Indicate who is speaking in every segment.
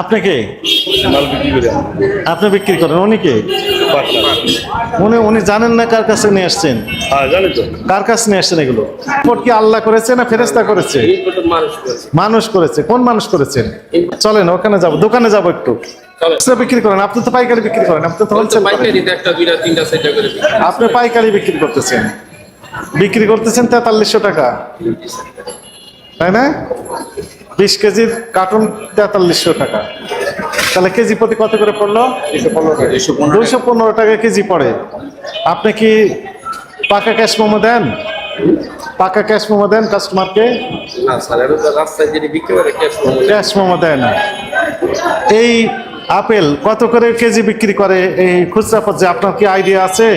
Speaker 1: আপনি কে?
Speaker 2: মাল বিক্রি করি
Speaker 1: আপনি বিক্রি করেন উনি কে? উনি উনি জানেন না কার কাছে নিয়ে আসছেন?
Speaker 2: হ্যাঁ
Speaker 1: কার কাছে নিয়ে আসছেন এগুলো? কি আল্লাহ করেছে না ফেরেস্তা করেছে?
Speaker 3: মানুষ করেছে।
Speaker 1: কোন মানুষ করেছেন চলেন ওখানে যাব দোকানে যাব একটু। বিক্রি করেন? আপনি তো পাইকারি বিক্রি করেন আপনি তো হোলসেল। আপনি পাইকারি বিক্রি করতেছেন। বিক্রি করতেছেন তেতাল্লিশশো টাকা। তাই না? বিশ কেজির কার্টুন তেতাল্লিশশো টাকা। তাহলে কেজি প্রতি কত করে পড়ল? দুইশো পনেরো টাকা কেজি পড়ে। আপনি কি পাকা ক্যাশ মোমো দেন? পাকা ক্যাশ মোমো দেন কাস্টমারকে?
Speaker 3: ক্যাশ
Speaker 1: মোমো দেয়। না। এই আপেল কত করে কেজি বিক্রি করে? এই খুচরা পর্যায়ে আপনার কি আইডিয়া আছে?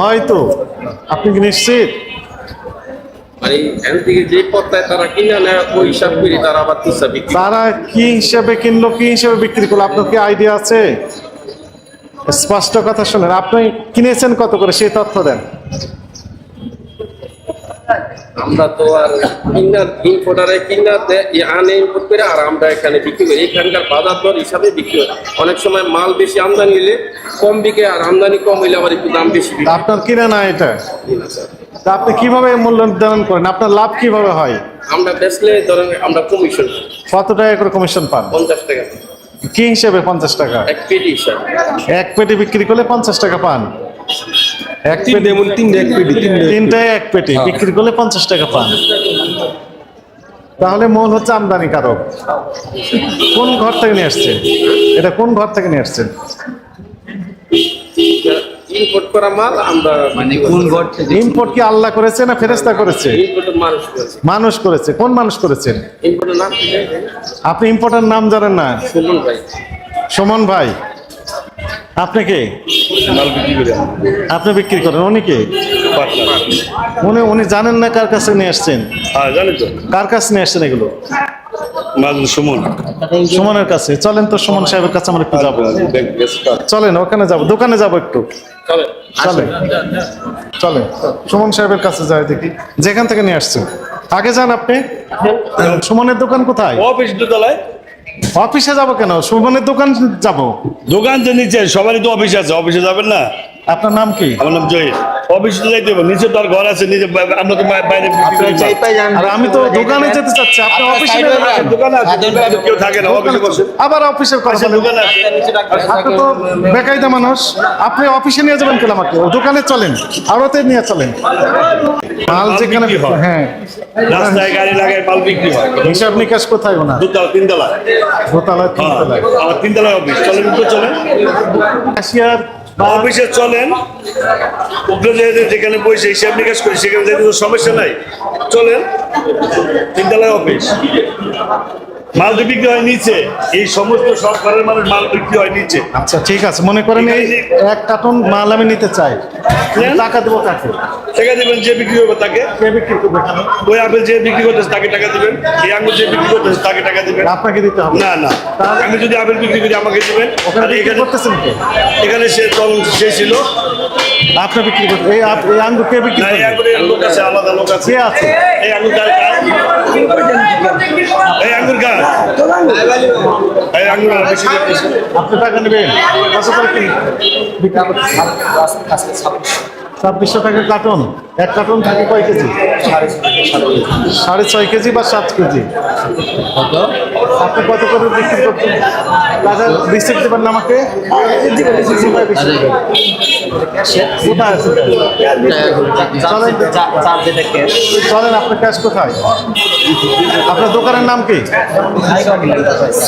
Speaker 1: হয়তো। আপনি কি নিশ্চিত?
Speaker 3: মানে এখান থেকে যে পত্তায় তারা কিনে নেয় ওই হিসাব করে তারা আবার খুচরা বিক্রি
Speaker 1: তারা কি হিসাবে কিনলো কি হিসাবে বিক্রি করল আপনার কি আইডিয়া আছে? স্পষ্ট কথা শুনেন আপনি কিনেছেন কত করে সেই তথ্য দেন।
Speaker 3: আমরা তো আর কিনা ইম্পোর্টারে কিনা আনে ইম্পোর্ট করে আর আমরা এখানে বিক্রি করি। এখানকার বাজার দর হিসাবে বিক্রি হয়। অনেক সময় মাল বেশি আমদানি হলে কম বিকে আর আমদানি কম হইলে আবার একটু দাম বেশি
Speaker 1: আপনার কিনে না এটা?
Speaker 3: স্যার।
Speaker 1: তা আপনি কীভাবে মূল্য নির্ধারণ করেন? আপনার লাভ কীভাবে হয়?
Speaker 3: আমরা বেচলে ধরেন আমরা কমিশন
Speaker 1: কত টাকা করে কমিশন পান?
Speaker 3: পঞ্চাশ টাকা।
Speaker 1: কি হিসেবে পঞ্চাশ টাকা?
Speaker 3: এক পেটি হিসাব।
Speaker 1: এক পেটি বিক্রি করলে পঞ্চাশ টাকা পান। এক পেটি
Speaker 4: তিনটে এক পেটি
Speaker 1: তিনটায় এক পেটি। বিক্রি করলে পঞ্চাশ টাকা পান। তাহলে মূল হচ্ছে আমদানিকারক। কোন ঘর থেকে নিয়ে আসছেন? এটা কোন ঘর থেকে নিয়ে আসছেন?
Speaker 3: ইম্পোর্ট করা মাল আমরা
Speaker 4: মানে কোন ঘর থেকে
Speaker 1: ইম্পোর্ট কি আল্লাহ করেছে না ফেরেস্তা করেছে?
Speaker 3: ইম্পোর্টের মানুষ করেছে।
Speaker 1: মানুষ করেছে। কোন মানুষ করেছেন?
Speaker 3: ইম্পোর্টের নাম
Speaker 1: আপনি ইম্পোর্টার নাম জানেন না?
Speaker 3: সুমন ভাই।
Speaker 1: সুমন ভাই। আপনি কে?
Speaker 2: মাল বিক্রি করি
Speaker 1: আপনি বিক্রি করেন। উনি কে? উনি উনি জানেন না কার কাছে নিয়ে আসছেন?
Speaker 2: হ্যাঁ
Speaker 1: কার কাছে নিয়ে আসছেন এগুলো?
Speaker 2: সুমন।
Speaker 1: সুমনের কাছে। চলেন তো সুমন সাহেবের কাছে আমরা একটু যাব। চলেন ওখানে যাব দোকানে যাব একটু।
Speaker 3: চলে
Speaker 1: চলেন। চলেন সুমন সাহেবের কাছে যাই দেখি। যেখান থেকে নিয়ে আসছেন? আগে যান আপনি। সুমনের দোকান কোথায়?
Speaker 2: অফিস দোতলায়।
Speaker 1: অফিসে যাব কেন? সুমনের দোকান যাব।
Speaker 2: দোকান তো নিচে সবারই তো অফিস আছে। অফিসে যাবেন না?
Speaker 1: আপনার নাম কি?
Speaker 2: আমার নাম জহির। অফিসে তো যাইতে হবে নিচে তো আর ঘর আছে নিচে আমরা তো বাইরে বিক্রি করি
Speaker 1: আর আমি তো দোকানে যেতে চাচ্ছি আপনি অফিসে
Speaker 2: দোকানে আছে কেউ থাকে না অফিসে বসে।
Speaker 1: আবার অফিসের কথা
Speaker 2: আচ্ছা। দোকানে আছে
Speaker 1: আপনি তো বেকায়দা মানুষ। আপনি অফিসে নিয়ে যাবেন কেন আমাকে? দোকানে চলেন আড়তে নিয়ে চলেন। মাল যেখানে
Speaker 2: হয়।
Speaker 1: হ্যাঁ।
Speaker 2: রাস্তায় গাড়ি লাগায় মাল বিক্রি হয়।
Speaker 1: হিসাব নিকাশ কোথায় ওনার?
Speaker 2: দুতলা তিনতলা
Speaker 1: দোতলায়
Speaker 2: হ্যাঁ
Speaker 1: তিনতলায়
Speaker 2: আমার তিনতলায় অফিস। চলেন তো চলেন।
Speaker 1: ক্যাশিয়ার
Speaker 2: অফিসে চলেন যেখানে বসে হিসাব নিকাশ করি সেখানে সমস্যা নাই। চলেন তিনতলায় অফিস। মাল বিক্রি হয় নিচে। এই সমস্ত সব ঘরের মানুষ মাল বিক্রি হয় নিচে।
Speaker 1: আচ্ছা ঠিক আছে। মনে করেন এই এক কার্টন মাল আমি নিতে চাই। টাকা দেবো কাকে?
Speaker 2: টাকা দিবেন যে বিক্রি করবে তাকে?
Speaker 1: কে বিক্রি করবে
Speaker 2: ওই আপেল যে বিক্রি করতেছে তাকে টাকা দিবেন। এই আঙুর যে বিক্রি করতেছে তাকে টাকা দিবেন।
Speaker 1: আপনাকে দিতে হবে।
Speaker 2: না না। আমি যদি আপেল বিক্রি করি আমাকে দিবেন।
Speaker 1: ওখানে
Speaker 2: এখানে
Speaker 1: করতেছেন কে?
Speaker 2: এখানে সে তখন সে ছিল।
Speaker 1: আপনি বিক্রি করতে এই আপ- এই আঙ্গুর কে বিক্রি করবে?
Speaker 2: লোক আছে আলাদা লোক আছে।
Speaker 1: কে আছে?
Speaker 2: এই আঙুর কার? কার? এই আঙ্গুর গাছ। এই আঙ্গুর বেশি।
Speaker 1: আপনি টাকা নেবেন। বিক্রি করতে ছাব্বিশশো টাকা কার্টন। এক কার্টন থাকে কয় কেজি? সাড়ে ছয় কেজি বা সাত কেজি? আপনি কত করে বিক্রি করছেন? টাকা রিসিপ্ট দেবেন না আমাকে? কোথায় আছে? চলেন। আপনার ক্যাশ কোথায়? আপনার দোকানের নাম কি?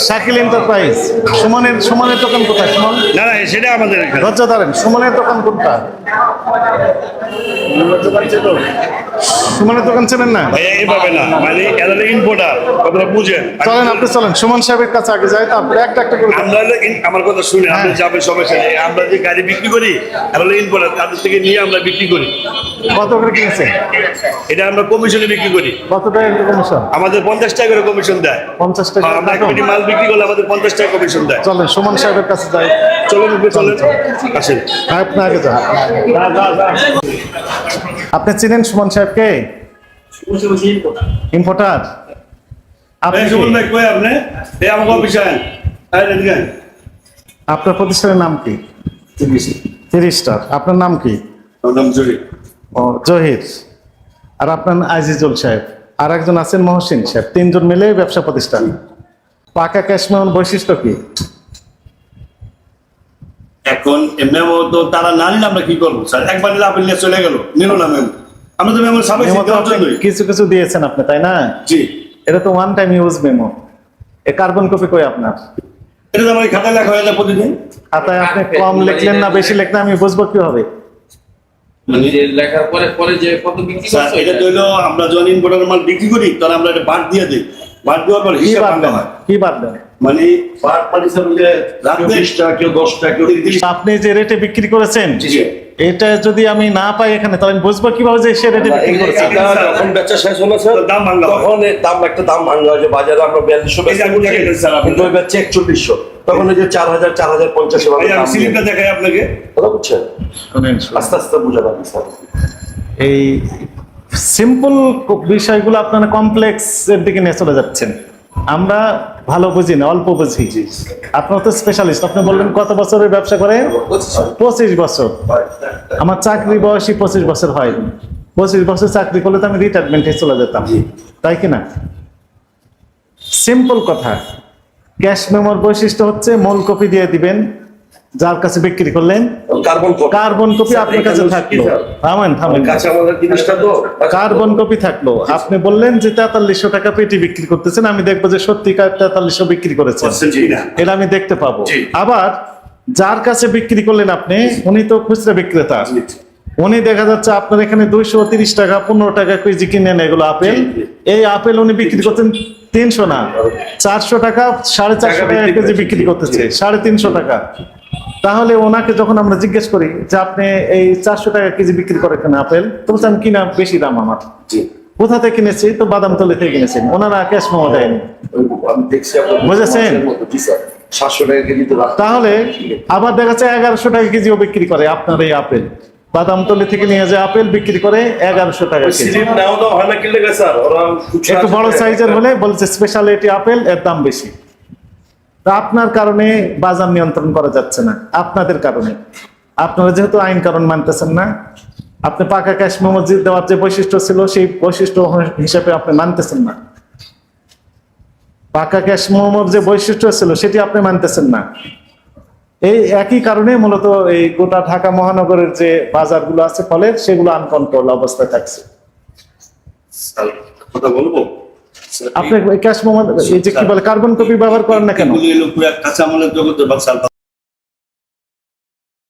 Speaker 1: শাকিল এন্টারপ্রাইজ। সুমনের সুমনের দোকান কোথায় সুমন?
Speaker 2: না না সেটা আমাদের এখানে।
Speaker 1: লজ্জা ধরেন সুমনের দোকান কোনটা? সুমনের দোকান চেনেন না?
Speaker 2: এইভাবে না। মানে এরা ইম্পোর্টার কথাটা বুঝেন।
Speaker 1: চলেন আপনি চলেন। সুমন সাহেবের কাছে আগে যাই তারপরে একটা একটা করে
Speaker 2: আমরা আমার কথা শুনে আপনি যাবেন সমস্যা আমরা যে গাড়ি বিক্রি করি এরা ইম্পোর্টার তাদের থেকে নিয়ে আমরা বিক্রি করি।
Speaker 1: কত করে কিনেছেন?
Speaker 2: এটা আমরা কমিশনে বিক্রি করি।
Speaker 1: কত টাকা কমিশন
Speaker 2: আমাদের পঞ্চাশ টাকা করে কমিশন দেয়।
Speaker 1: পঞ্চাশ টাকা
Speaker 2: আমরা এক কোটি মাল বিক্রি করলে আমাদের পঞ্চাশ টাকা কমিশন দেয়।
Speaker 1: চলেন সুমন সাহেবের কাছে যাই।
Speaker 2: চলুন চলেন। আসেন।
Speaker 1: আপনি আগে যান। আপনি চিনেন সুমন সাহেবকে? ইম্পোর্টার। আপনার প্রতিষ্ঠানের নাম কি? তিরিশ। স্টার আপনার নাম কি? ও জহির। আর আপনার আজিজুল সাহেব। আর একজন আছেন মহসিন সাহেব। তিনজন মিলে ব্যবসা প্রতিষ্ঠান। পাকা ক্যাশ বৈশিষ্ট্য কি?
Speaker 2: এখন মেমো তো তারা না নিলে আমরা কি করব? স্যার একবার নিলে আপনি চলে গেল। নিল না মেমো আমরা তো মেমো সাবাই
Speaker 1: মেমো তো
Speaker 2: দেওয়ার
Speaker 1: আপনি
Speaker 2: জন্যই।
Speaker 1: কিছু কিছু দিয়েছেন আপনি তাই না?
Speaker 2: জি।
Speaker 1: এটা তো ওয়ান টাইম ইউজ মেমো। এ কার্বন কপি কই আপনার?
Speaker 2: এটা তো আমার খাতায় লেখা হয়ে যায় প্রতিদিন।
Speaker 1: খাতায় আপনি কম লিখলেন না বেশি লিখলেন আমি বুঝব
Speaker 3: মানে যে লেখার পরে পরে যে কত বিক্রি করছ
Speaker 2: এটা তো হলো আমরা যখন ইম্পোর্টার মাল বিক্রি করি তাহলে আমরা এটা বাদ দিয়ে দিই। বাদ দেওয়ার পর হিসাব হয়।
Speaker 1: কি বাদ দেন?
Speaker 2: মানে বাদ মানে স্যার ওই যে রাত্রে বিশটা কেউ দশটা কেউ
Speaker 1: আপনি যে রেটে বিক্রি করেছেন। এটা যদি আমি না পাই এখানে তাহলে আমি বুঝব কীভাবে যে সে রেটে বিক্রি
Speaker 5: যখন বেচা শেষ হলো স্যার
Speaker 2: দাম ভাঙা
Speaker 5: তখন দাম একটা দাম ভাঙা যে বাজারে আমরা বিয়াল্লিশশো। কিন্তু ওই বেচছে একচল্লিশশো। তখন ওই যে চার হাজার চার হাজার পঞ্চাশ
Speaker 2: স্লিপটা দেখাই আপনাকে।
Speaker 5: কথা বুঝছেন? আস্তে আস্তে বোঝা যাবে স্যার
Speaker 1: এই সিম্পল বিষয়গুলো আপনারা কমপ্লেক্স এর দিকে নিয়ে চলে যাচ্ছেন। আমরা ভালো বুঝি না অল্প বুঝি। আপনার তো স্পেশালিস্ট আপনি বললেন কত বছরের ব্যবসা করে? পঁচিশ বছর। আমার চাকরি বয়সী পঁচিশ বছর হয়। পঁচিশ বছর চাকরি করলে তো আমি রিটায়ারমেন্টে চলে যেতাম। তাই কিনা সিম্পল কথা। ক্যাশ মেমোর বৈশিষ্ট্য হচ্ছে মূল কপি দিয়ে দিবেন। যার কাছে বিক্রি করলেন
Speaker 5: কার্বন কপি।
Speaker 1: কার্বন কপি আপনার কাছে থাকল। থামেন থামেন।
Speaker 5: কাঁচা আমাদের জিনিসটা তো
Speaker 1: কার্বন কপি থাকল। আপনি বললেন যে তেতাল্লিশশো টাকা পেটি বিক্রি করতেছেন আমি দেখব যে সত্যিকার তেতাল্লিশশো বিক্রি করেছেন। এটা আমি দেখতে পাবো। আবার যার কাছে বিক্রি করলেন আপনি উনি তো খুচরা বিক্রেতা। উনি দেখা যাচ্ছে আপনার এখানে দুইশো তিরিশ টাকা পনেরো টাকা কেজি কিনেন এগুলো আপেল। এই আপেল উনি বিক্রি করতেন তিনশো না চারশো টাকা সাড়ে চারশো
Speaker 5: টাকা
Speaker 1: টাকা কেজি বিক্রি করতেছে সাড়ে তিনশো টাকা। তাহলে ওনাকে যখন আমরা জিজ্ঞেস করি যে আপনি এই চারশো টাকা কেজি বিক্রি করে কেন আপেল তো বলছে আমি কিনা বেশি দাম আমার। কোথা থেকে কিনেছি? তো বাদাম তলি থেকে কিনেছেন ওনারা ক্যাশ মেমো দেয়নি। বুঝেছেন? তাহলে আবার দেখা যাচ্ছে এগারোশো টাকা কেজিও বিক্রি করে আপনার এই আপেল। বাদাম বাদামতলি থেকে নিয়ে যে আপেল বিক্রি করে এগারোশো টাকা কেজি। একটু বড় সাইজের হলে বলছে স্পেশালিটি আপেল এর দাম বেশি। তা আপনার কারণে বাজার নিয়ন্ত্রণ করা যাচ্ছে না, আপনাদের কারণে। আপনারা যেহেতু আইন কারণ মানতেছেন না, আপনি পাকা ক্যাশ যে দেওয়ার যে বৈশিষ্ট্য ছিল, সেই বৈশিষ্ট্য হিসেবে আপনি মানতেছেন না। পাকা ক্যাশ মেমোর যে বৈশিষ্ট্য ছিল, সেটি আপনি মানতেছেন না। এই একই কারণে মূলত এই গোটা ঢাকা মহানগরের যে বাজারগুলো আছে, ফলে সেগুলো আনকন্ট্রোল অবস্থায় থাকছে।
Speaker 2: কথা বলব?
Speaker 1: আপনি ক্যাশ মোমেন্ট কি বলে কার্বন কপি ব্যবহার করেন না কেন?
Speaker 2: এগুলো পুরা কাঁচামালের জগতের বা স্যার